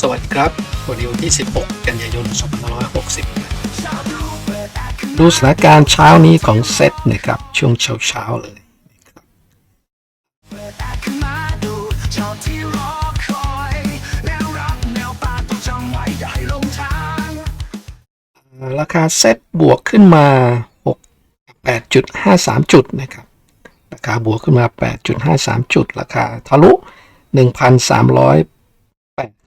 สวัสดีครับวันนี้วันที่ 16 กันยายน 2560 ดูสถานการณ์เช้านี้ของเซตนะครับ ช่วงเช้าๆเลยขึ้นมาดูชอบที่รอคอยแนวรับแนวป่าต้องจำไว้อย่าให้หลงทางราคาเซตบวกขึ้นมา6 8.53 จุดนะครับ ราคาบวกขึ้นมา 8.53 จุด ราคาทะลุ 1,300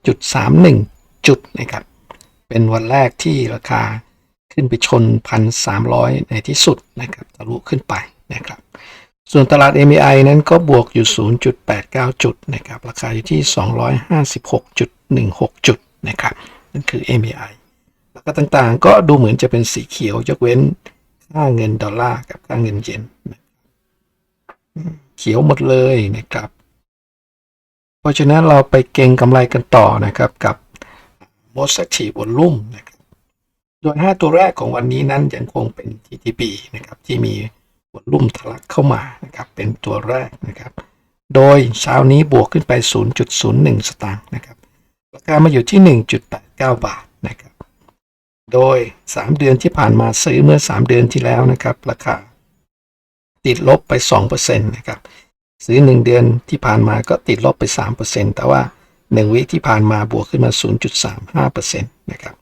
1,308.31 จุดนะครับ เป็นวันแรกที่ราคาขึ้นไปชน 1,300 ในที่สุดนะครับทะลุขึ้นไปนะครับ ส่วนตลาด MAI นั้นก็บวกอยู่ 0.89 จุดนะครับ ราคาอยู่ที่ 256.16 จุดนะครับ นั่นคือ MAI แล้วก็ต่างๆ ก็ดูเหมือนจะเป็นสีเขียวยกเว้นค่าเงินดอลลาร์กับค่าเงินเยนเขียวหมดเลยนะครับ ราะฉะนั้นเราไปเก็งกำไรกันต่อนะครับกับ most active volume นะครับโดย 5 ตัวแรกของวันนี้นั้นยังคงเป็น TTB นะครับที่มีวอลุ่มทะลักเข้ามานะครับเป็นตัวแรกนะครับ โดยเช้านี้บวกขึ้นไป 0.01 สตางค์นะครับราคามาอยู่ที่ 1.89 บาทนะครับโดย 3 เดือนที่ผ่านมาซื้อเมื่อ 3 เดือนที่แล้วนะครับ ราคาติดลบไป 2%นะครับ ซื้อ 1 เดือนที่ผ่านมาก็ติดลบไป 3%แต่ว่า 1 วิที่ผ่านมาบวกขึ้นมา 0.35%นะครับ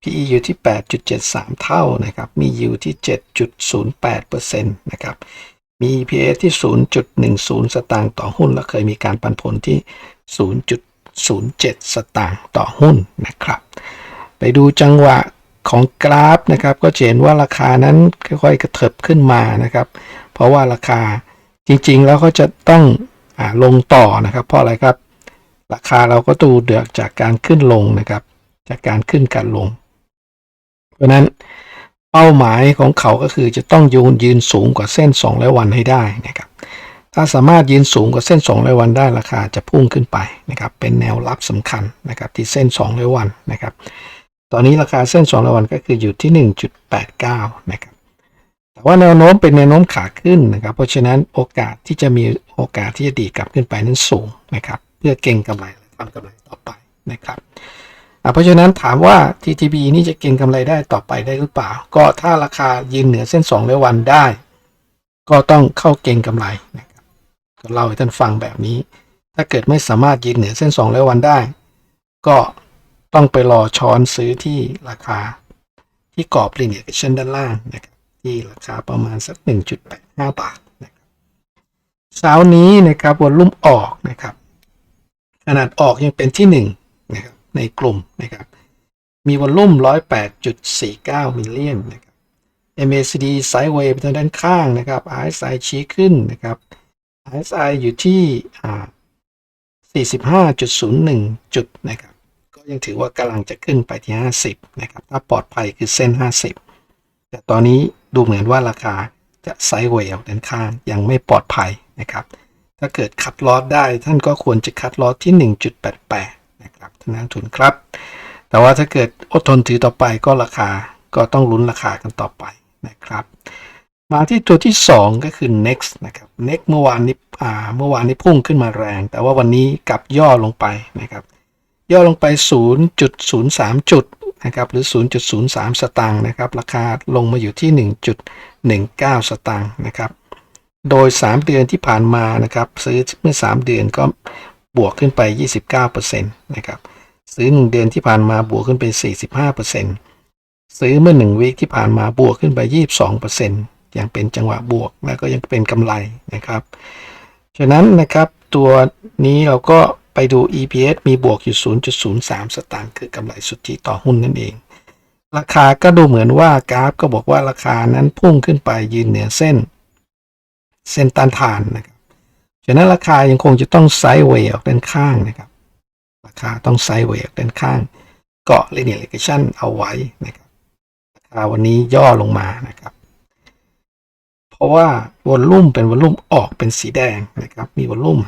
PE อยู่ที่ 8.73 เท่านะครับ มี yield ที่ 7.08%นะครับ มี EPS ที่ 0.10 สตางค์ต่อหุ้น และเคยมีการปันผลที่ 0.07 สตางค์ต่อหุ้นนะครับ ไปดูจังหวะของกราฟนะครับ ก็จะเห็นว่าราคานั้นค่อยๆกระเถิบขึ้นมานะครับ เพราะว่าราคา จริงๆ แล้วก็จะต้องอลงต่อนะครับ เพราะอะไรครับ ราคาเราก็ดูเดือกจากการขึ้นลงนะครับ จากการขึ้นการลง เพราะนั้นเป้าหมายของเขาก็คือจะต้องยืนยืนสูงกว่าเส้น200วันให้ได้นะครับ ถ้าสามารถยืนสูงกว่าเส้น200วันได้ราคาจะพุ่งขึ้นไปนะครับ เป็นแนวรับสำคัญนะครับ ที่เส้น200วันนะครับ ตอนนี้ราคาเส้น200วันก็คืออยู่ที่ 1.89 นะครับ แต่ว่าแนวโน้มเป็นแนวโน้มขาขึ้นนะครับ เพราะฉะนั้นโอกาสที่จะมีโอกาสที่จะดีดกลับขึ้นไปนั้นสูงนะครับ เพื่อเก็งกำไรทำกำไรต่อไปนะครับเพราะฉะนั้นถามว่า TTB นี่จะเก็งกำไรได้ต่อไปได้หรือเปล่า ก็ถ้าราคายืนเหนือเส้น200วันได้ ก็ต้องเข้าเก็งกำไรนะครับก็เล่าให้ท่านฟังแบบนี้ ถ้าเกิดไม่สามารถยืนเหนือเส้น200วันได้ ก็ต้องไปรอช้อนซื้อที่ราคาที่กรอบลิเนียร์ช่นด้านล่างนะครับ ที่ราคาประมาณสัก 1.85 บาทนะครับเช้านี้นะครับวอลลุ่มออกนะครับ ขนาดออกยังเป็นที่1นะครับในกลุ่มนะครับ มีวอลลุ่ม 108.49 มิลเลียนนะครับ MACD ไซด์เวย์ไปทางด้านข้างนะครับ RSI ชี้ขึ้นนะครับ RSI อยู่ที่อ่า45.01 จุดนะครับ ก็ยังถือว่ากำลังจะขึ้นไปที่ 50 นะครับ ถ้าปลอดภัยคือเส้น 50 แต่ตอนนี้ ดูเหมือนว่าราคาจะไซด์เวย์ออกด้านข้างยังไม่ปลอดภัยนะครับ ถ้าเกิดคัดลอสได้ท่านก็ควรจะคัดลอสที่ 1.88 นะครับท่านนักทุนครับ แต่ว่าถ้าเกิดอดทนถือต่อไปก็ราคาก็ต้องลุ้นราคากันต่อไปนะครับ มาที่ตัวที่ 2 ก็คือ next นะครับ next เมื่อวานนี้อ่าเมื่อวานนี้พุ่งขึ้นมาแรง แต่ว่าวันนี้กลับย่อลงไปนะครับ ย่อลงไป 0.03 จุด นะครับหรือ 0.03 สตางค์นะครับราคาลงมาอยู่ที่ 1.19 สตางค์นะครับโดย 3 เดือนที่ผ่านมานะครับซื้อเมื่อ 3 เดือนก็บวกขึ้นไป 29%นะครับซื้อ 1 เดือนที่ผ่านมาบวกขึ้นไป 45%ซื้อเมื่อ 1 วีคที่ผ่านมาบวกขึ้นไป 22%อยังเป็นจังหวะบวกแล้วก็ยังเป็นกำไรนะครับฉะนั้นนะครับตัวนี้เราก็ ไปดู EPS มีบวกอยู่ 0.03 สตางค์คือกำไรสุทธิต่อหุ้นนั่นเอง ราคาก็ดูเหมือนว่ากราฟก็บอกว่าราคานั้นพุ่งขึ้นไปยืนเหนือเส้น เส้นต้านทานนะครับฉะนั้นราคายังคงจะต้องไซด์เวย์ออกด้านข้างนะครับ ราคาต้องไซด์เวย์ออกด้านข้าง เกาะ linear regression เอาไว้นะครับราคาวันนี้ย่อลงมานะครับ เพราะว่าวอลลุ่มเป็นวอลลุ่มออกเป็นสีแดงนะครับ มีวอลลุ่ม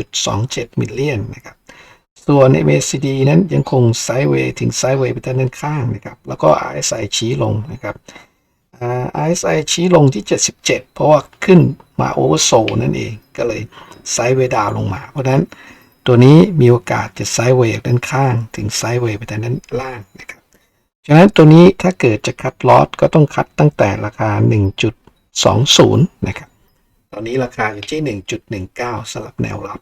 56.27มิลเลียนนะครับ ส่วน MACD นั้นยังคงไซด์เวย์ถึงไซด์เวย์ไปด้านข้างนะครับ แล้วก็ RSI ชี้ลงนะครับอ่า RSI ชี้ลงที่ 77 เพราะว่าขึ้นมาโอเวอร์โซนั่นเอง ก็เลยไซด์เวย์ดาวลงมา เพราะนั้นตัวนี้มีโอกาสจะไซด์เวย์ด้านข้าง ถึงไซด์เวย์ไปด้านล่างนะครับฉะนั้นตัวนี้ถ้าเกิดจะคัดลอตก็ต้องคัดตั้งแต่ราคา 20 นะครับ ตอนนี้ราคาอยู่ที่ 1.19สำหรับแนวรับ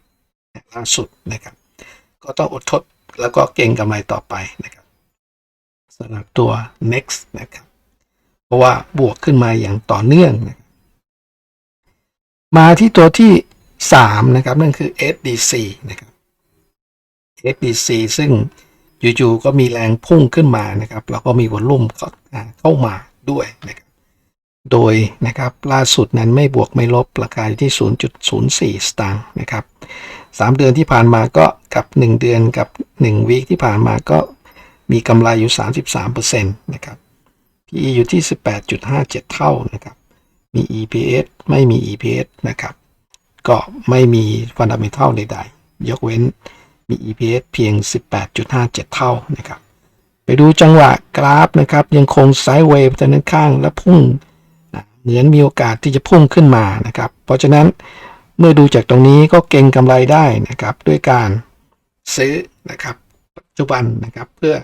ล่าสุดนะครับ ก็ต้องอดทนแล้วก็เก่งกำไรต่อไปนะครับสำหรับตัว next นะครับ เพราะว่าบวกขึ้นมาอย่างต่อเนื่องนะมาที่ตัวที่ 3 นะครับ นั่นคือ SDC นะครับ SDC ซึ่งอยู่ๆก็มีแรงพุ่งขึ้นมานะครับ แล้วก็มีวอลลุ่มเข้ามาด้วยนะครับ โดยนะครับล่าสุดนั้นไม่บวกไม่ลบราคาอยู่ที่ 0.04 สตางค์นะครับ3เดือนที่ผ่านมาก็กับ 1 เดือนกับ1วีคที่ผ่านมาก็มีกำไรอยู่ 33%นะครับ PE อยู่ที่ 18.57 เท่านะครับ มี EPS ไม่มี EPS นะครับ ก็ไม่มีฟันดัมเมทัลใดๆ ยกเว้นมี EPS เพียง 18.57 เท่านะครับ ไปดูจังหวะกราฟนะครับ ยังคงไซด์เวย์ไปด้านข้างและพุ่ง เหมือนมีโอกาสที่จะพุ่งขึ้นมานะครับ เพราะฉะนั้นเมื่อดูจากตรงนี้ก็เก่งกำไรได้นะครับ ด้วยการซื้อนะครับ ปัจจุบันนะครับเพื่อ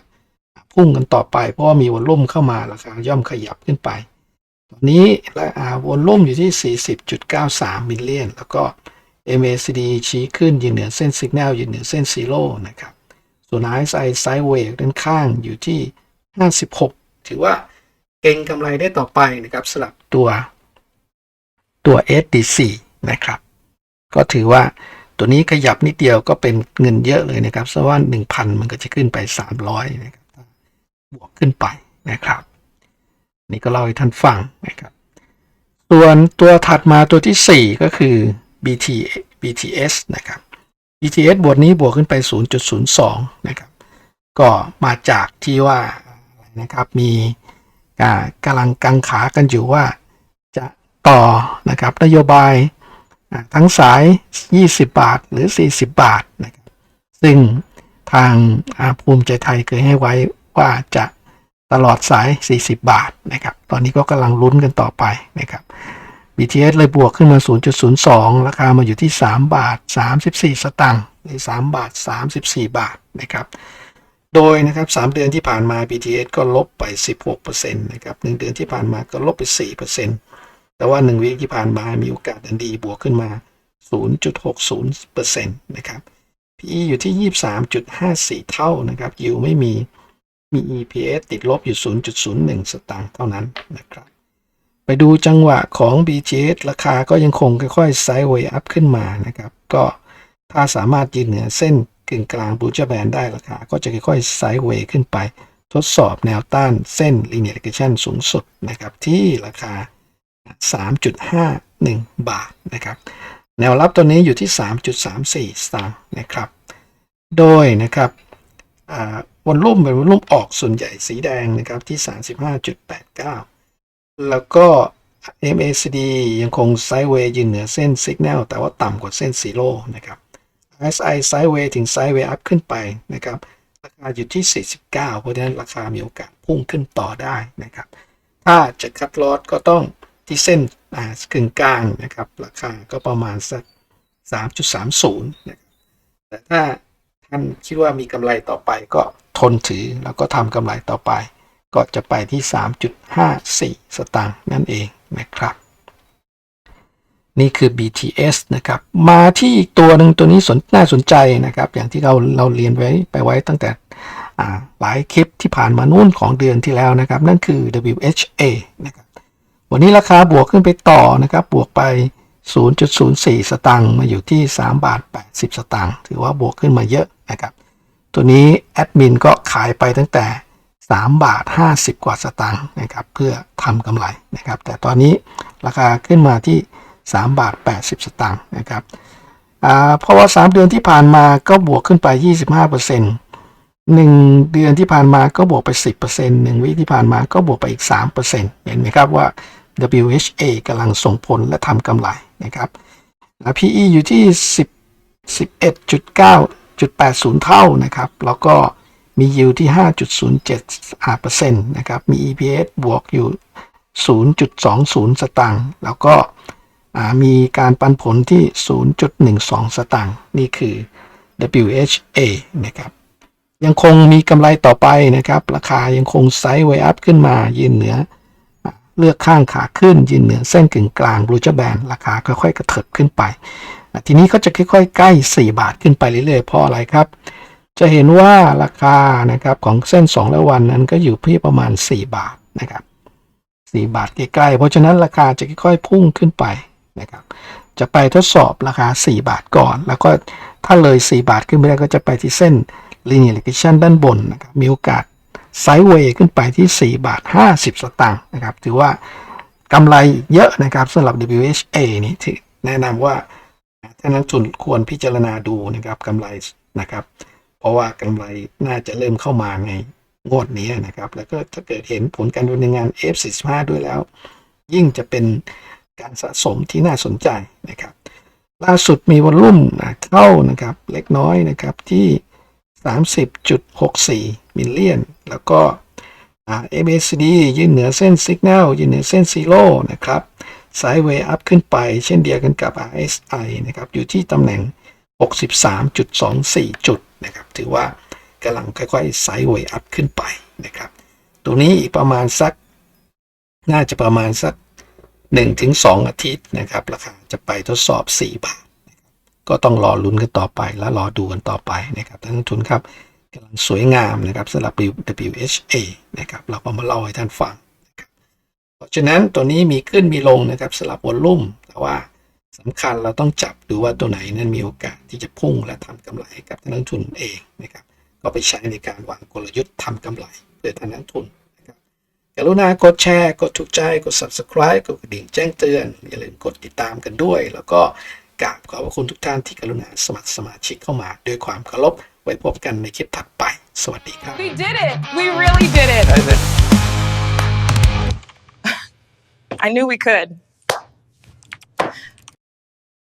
พุ่งกันต่อไป เพราะว่ามีวอลลุ่มเข้ามาราคาย่อมขยับขึ้นไป ตอนนี้และอาวอลลุ่มอยู่ที่ 40.93มิลเลียนแล้วก็ MACD ชี้ขึ้นยืนเหนือเส้นสัญญาณยืนเหนือเส้นซีโร่นะครับ ส่วน RSI ไซด์เวย์ด้านข้างอยู่ที่ 56 ถือว่า เก่งกำไรได้ต่อไปนะครับสำหรับตัวตัว SDC นะครับ ก็ถือว่าตัวนี้ขยับนิดเดียวก็เป็นเงินเยอะเลยนะครับเพราะว่า 1,000 มันก็จะขึ้นไป 300นะครับบวกขึ้นไปนะครับ นี่ก็เล่าให้ท่านฟังนะครับ ส่วนตัวถัดมาตัวที่ 4 ก็คือ BT BTS นะครับ BTS บวกนี้บวกขึ้นไป 0.02 นะครับ ก็มาจากที่ว่านะครับมี กำลังกังขากันอยู่ว่า จะต่อนะครับนโยบายทั้งสาย 20 บาทหรือ 40 บาทนะครับซึ่งทางภูมิใจไทยเคยให้ไว้ว่าจะตลอดสาย 40 บาทนะครับตอนนี้ก็กำลังลุ้นกันต่อไปนะครับ BTS เลยบวกขึ้นมา 0.02 ราคามาอยู่ที่ 3 บาท 34 สตางค์ใน3บาท 34 บาทนะครับ โดยนะครับ3เดือนที่ผ่านมา BTS ก็ลบไป 16%นะครับ1เดือนที่ผ่านมาก็ลบไป 4%แต่ว่า1วีคที่ผ่านมามีโอกาสอันดีบวกขึ้นมา 0.60%นะครับ PE อยู่ที่ 23.54 เท่านะครับยิวไม่มีมี EPS ติดลบอยู่ 0.01 สตางค์เท่านั้นนะครับ ไปดูจังหวะของ BTS ราคาก็ยังคงค่อยๆไซด์เวย์อัพขึ้นมานะครับ ก็ถ้าสามารถยืนเหนือเส้น กึ่งกลางบูเจอร์แบนได้ราคา ก็จะค่อยๆไซด์เวย์ขึ้นไป ทดสอบแนวต้านเส้น linear regression สูงสุดนะครับ ที่ราคา 3.51 บาทนะครับ แนวรับตัวนี้อยู่ที่ 3.34 สตางค์นะครับ โดยนะครับวอลลุ่มเป็นวอลลุ่มออกส่วนใหญ่สีแดงนะครับที่ 35.89 แล้วก็ MACD ยังคงไซด์เวย์ยืนเหนือเส้นสัญญาณแต่ว่าต่ำกว่าเส้นซีโร่นะครับ RSI ไซด์เวย์ถึงไซด์เวย์อัพขึ้นไปนะครับ ราคาอยู่ที่ 49 เพราะฉะนั้นราคามีโอกาสพุ่งขึ้นต่อได้นะครับ ถ้าจะคัดลอตก็ต้องที่เส้นกึ่งกลางนะครับ ราคาก็ประมาณสัก 3.30นะครับแต่ถ้าท่านคิดว่ามีกำไรต่อไปก็ทนถือแล้วก็ทำกำไรต่อไป ก็จะไปที่ 3.54 สตางค์นั่นเองนะครับ นี่คือ BTS นะครับ มาที่อีกตัวหนึ่งตัวนี้สนน่าสนใจนะครับ อย่างที่เราเราเรียนไว้ไปไว้ตั้งแต่หลายคลิปที่ผ่านมานู่นของเดือนที่แล้วนะครับ นั่นคือ WHA นะครับ วันนี้ราคาบวกขึ้นไปต่อนะครับ บวกไป 0.04 สตางค์มาอยู่ที่ 3 บาท 80 สตางค์ถือว่าบวกขึ้นมาเยอะนะครับ ตัวนี้แอดมินก็ขายไปตั้งแต่ 3 บาท 50 กว่าสตางค์นะครับ เพื่อทำกำไรนะครับ แต่ตอนนี้ราคาขึ้นมาที่ 3 บาท 80 สตางค์นะครับเพราะว่า 3 เดือนที่ผ่านมาก็บวกขึ้นไป 25%หนึ่งเดือนที่ผ่านมาก็บวกไป 10%หนึ่งวิที่ผ่านมาก็บวกไปอีก 3%เห็นไหมครับว่า WHA กำลังส่งผลและทำกำไรนะครับ PE อยู่ที่ 10 11.9.80 เท่านะครับ แล้วก็มี yield ที่ 5.07%นะครับ มี EPS บวกอยู่ 0.20 สตางค์ แล้วก็ มีการปันผลที่ 0.12 สตางค์นี่คือ WHA นะครับยังคงมีกำไรต่อไปนะครับ ราคายังคงไซด์ไวอัพขึ้นมายืนเหนือ เลือกข้างขาขึ้นยืนเหนือเส้นกึ่งกลางบลูจแบนราคาค่อยๆกระเถิบขึ้นไป ทีนี้ก็จะค่อยๆ ใกล้ 4 บาทขึ้นไปเรื่อยๆเพราะอะไรครับ จะเห็นว่าราคานะครับของเส้น 2 และวันนั้นก็อยู่ที่ประมาณ 4 บาทนะครับ 4 บาทใกล้ๆเพราะฉะนั้นราคาจะค่อยๆพุ่งขึ้นไป นะครับ จะไปทดสอบราคา 4 บาทก่อน แล้วก็ถ้าเลย 4 บาทขึ้นไปได้ก็จะไปที่เส้น linear regression ด้านบนนะครับมีโอกาสไซด์เวย์ขึ้นไปที่ 4 บาท 50 สตางค์นะครับ ถือว่ากำไรเยอะนะครับสำหรับ WHA นี่ที่แนะนำว่าท่านนักทุนควรพิจารณาดูนะครับกำไรนะครับ เพราะว่ากำไรน่าจะเริ่มเข้ามาในงวดนี้นะครับ แล้วก็ถ้าเกิดเห็นผลการดำเนินงาน F45 ด้วยแล้ว ยิ่งจะเป็น การสะสมที่น่าสนใจนะครับล่าสุดมีวอลลุ่มเข้านะครับเล็กน้อยนะครับที่ 30.64 มิลเลียน แล้วก็อ่า MACD ยืนเหนือเส้น Signal ยืนเหนือเส้น Zero นะครับไซด์เวย์อัพขึ้นไป เช่นเดียวกันกับ RSI นะครับอยู่ที่ตำแหน่ง 63.24 จุดนะครับถือว่ากำลังค่อยๆไซด์เวย์อัพขึ้นไปนะครับตัวนี้อีกประมาณสัก น่าจะประมาณสัก 1-2ถึงอาทิตย์นะครับราคาจะไปทดสอบ 4 บาท ก็ต้องรอลุ้นกันต่อไปและรอดูกันต่อไปนะครับท่านนักทุนครับกำลังสวยงามนะครับสำหรับ WHA นะครับเราก็มาเล่าให้ท่านฟัง เพราะฉะนั้นตัวนี้มีขึ้นมีลงนะครับสลับวอลลุ่ม แต่ว่าสำคัญเราต้องจับดูว่าตัวไหนนั้นมีโอกาสที่จะพุ่งและทำกำไรให้กับท่านนักทุนเองนะครับก็ไปใช้ในการวางกลยุทธ์ทำกำไรเพื่อท่านนักทุน กรุณากดแชร์ กดถูกใจ กด subscribe กดกระดิ่งแจ้งเตือน อย่าลืมกดติดตามกันด้วย แล้วก็กราบขอบพระคุณทุกท่านที่กรุณาสมัครสมาชิกเข้ามา ด้วยความเคารพไว้พบกันในคลิปถัดไป สวัสดีครับ We did it. We really did it. I knew we could.